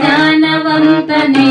జ్ఞానవంతనే.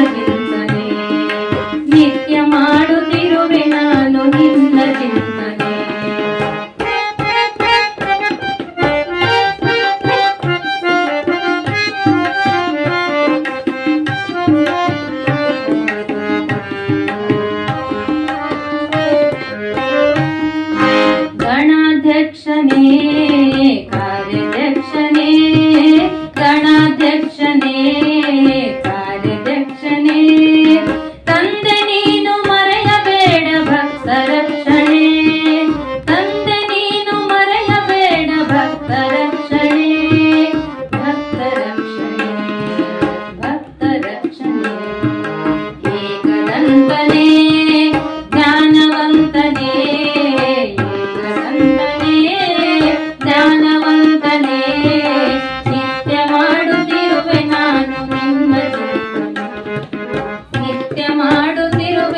Thank you.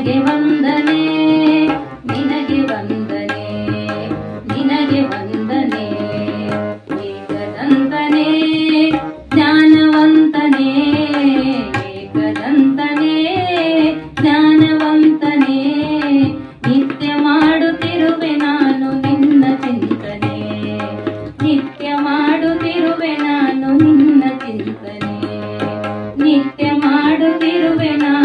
ನಿನಗೆ ವಂದನೆ ನಿನಗೆ ವಂದನೆ ನಿನಗೆ ವಂದನೆ. ಏಕದಂತನೆ, ಜ್ಞಾನವಂತನೆ. ಏಕದಂತನೆ, ಜ್ಞಾನವಂತನೆ. ನಿತ್ಯ ಮಾಡುತ್ತಿರುವೆ ನಾನು ನಿನ್ನ ಚಿಂತನೆ. ನಿತ್ಯ ಮಾಡುತ್ತಿರುವೆ ನಾನು ನಿನ್ನ ಚಿಂತನೆ. ನಿತ್ಯ ಮಾಡುತ್ತಿರುವೆ ನಾನು